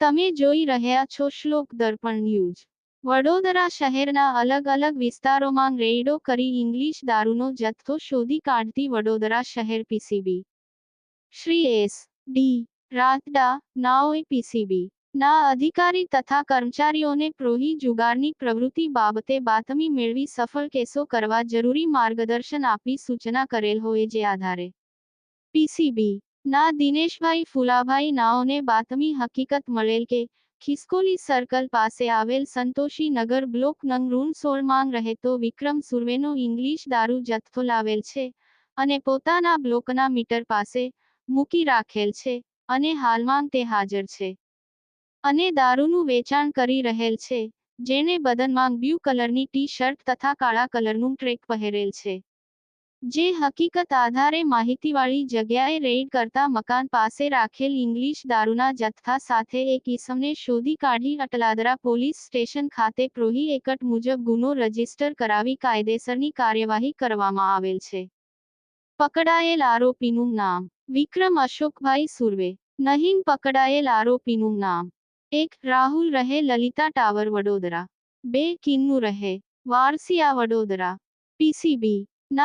તમે જોઈ રહ્યા છો શ્લોક દર્પણ ન્યૂઝ. વડોદરા શહેરના અલગ અલગ વિસ્તારોમાં રેઇડો કરી ઇંગ્લિશ દારૂનો જથ્થો શોધી કાઢતી વડોદરા શહેર PCB. Shri S. D. Ratada નાઓએ PCB. ના અધિકારી તથા કર્મચારીઓને પ્રોહી જુગારની પ્રવૃત્તિ બાબતે બાતમી મેળવી સફળ કેસો કરવા જરૂરી માર્ગદર્શન આપી સૂચના કરેલ હોય જે આધારે. પીસીબી. ના દિનેશભાઈ ફુલાભાઈ નાઓને બાતમી હકીકત મળેલ કે ખિસકોલી સર્કલ પાસે આવેલ સંતોષી નગર બ્લોક નંગ રૂમ સોળ માંગ રહેતો વિક્રમ સુર્વેનો ઇંગ્લિશ દારૂ જથ્થો લાવેલ છે અને પોતાના બ્લોકના મીટર પાસે મૂકી રાખેલ છે અને હાલમાં તે હાજર છે. અને દારૂનું વેચાણ કરી રહેલ છે, જેણે બદનમાં બ્લુ કલરની ટી શર્ટ તથા કાળા કલરનું ટ્રેક પહેરેલ છે. જે હકીકત આધારે માહિતીવાળી જગ્યાએ રેડ કરતા મકાન પાસે રાખેલ ઇંગ્લિશ દારૂના જથ્થા સાથે એક ઈસમને શોધી કાઢી અટલાદરા પોલીસ સ્ટેશન ખાતે પ્રોહી એકટ મુજબ ગુનો રજિસ્ટર કરાવી કાયદેસરની કાર્યવાહી કરવામાં આવેલ છે. પકડાયેલ આરોપીનું નામ વિક્રમ અશોકભાઈ સુર્વે. નહીં પકડાયેલ આરોપીનું નામ એક રાહુલ રહે લલિતા ટાવર વડોદરા. બે કિન્નુ રહે વારસિયા વડોદરા. પીસીબી